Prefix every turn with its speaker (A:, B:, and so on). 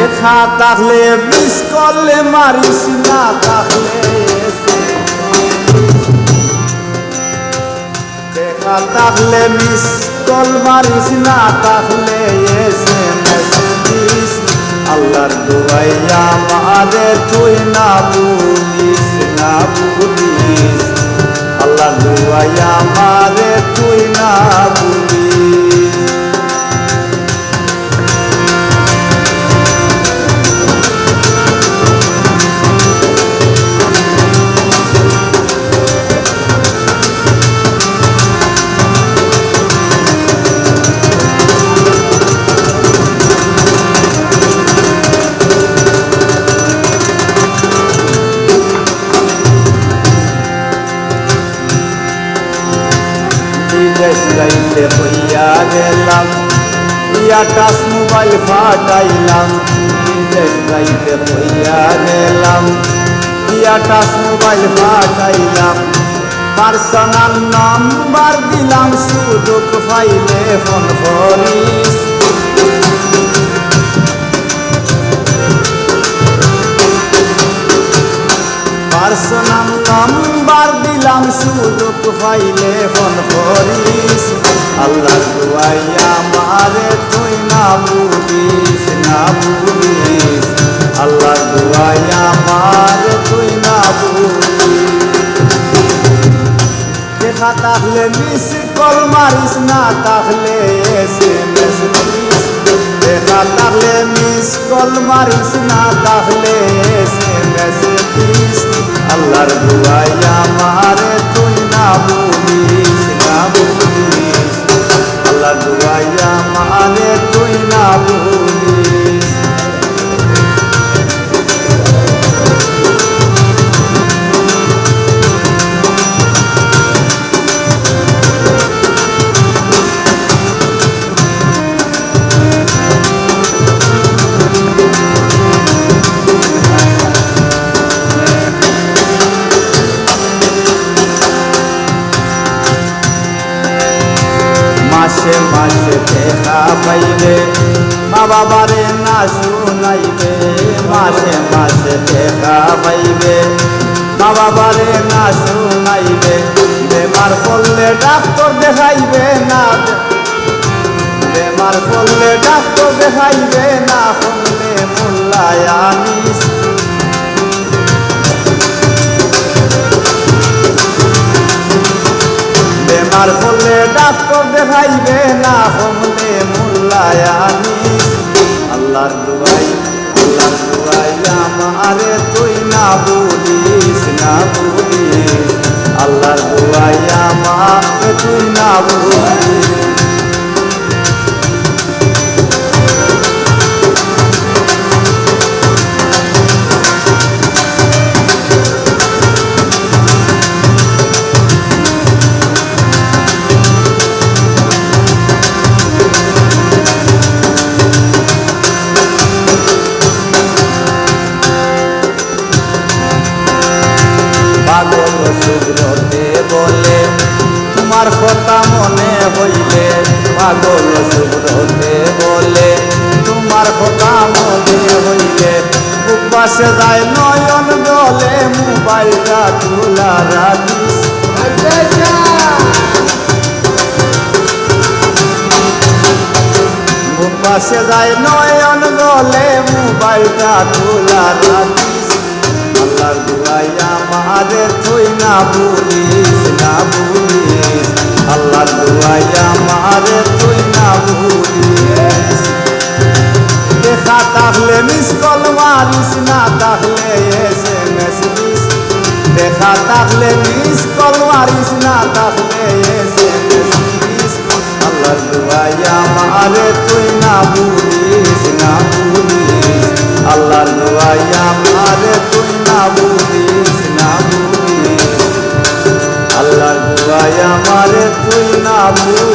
A: দেখা তাহলে মিস করলে মারিস না তাহলে দেখা তাহলে মিস কল মারিস না তাহলে এসএমএস দিস। আল্লাহর দুয়াইয়া মারে তুই না ভুলিস না ভুলিস। আল্লাহর দুয়াইয়া মারে তুই না ভুলিস। বিদেশ যাইতে হইয়া গেলাম। ইয়া টাচ মোবাইল ফাটাইলাম। বিদেশ যাইতে হইয়া গেলাম। ইয়া টাচ মোবাইল ফাটাইলাম। পার্সোনাল নাম্বার দিলাম, সুযোগ পাইলে ফোন করিস পার্সোনাল নাম্বার দিলাম, সুযোগ পাইলে ফোন করিস। আল্লাহ দুয়াইয়া মারে তুই না ভুলিস না ভুলিস। আল্লাহ দুয়াইয়া মারে তুই না দেখা তাহলে মিস কল মারিস, না এসএমএস দিস। দেখা তাহলে মিস কল মারিস, না তাহলে এসএমএস দিস আল্লাহর দুয়াই আমার তুই না ভুলিস। পাইবে মা বাবারে না শুনাইবে মাসে মাসে দেখা পাইবে। মা বাবারে না শুনাইবে, বেমার পড়লে ডাক্তার দেখাইবে না। বেমার পড়লে ডাক্তার দেখাইবে না পড়লে মোল্লায় আনিস। বেমার হলে ডাক্তার দেখাইবে না হলে না বুঝি আল্লাহর দোয়াই আমাকে তুই না বলিস পাগল সুব্রতে বলে তোমার কথা মনে হইলে পাশে যায় নয়ন জলে মোবাইলটা তুলা রাখিস পাশে যায় নয়ন জলে মোবাইলটা তুলা রাখিস আল্লাহর দুয়াইয়া মারে তুই না ভুলিস না। মারিস না তাহলে এসএমএস দিস। দেখা তাহলে মিস কল মারিস না তাহলে এসএমএস দিস। আল্লাহর দুয়াইয়া মারে তুই না ভুলিস না ভুলিস। আল্লাহর দুয়াইয়া মারে তুই না ভুলিস না ভুলিস। আল্লাহর দুয়াইয়া মারে তুই না ভুলিস।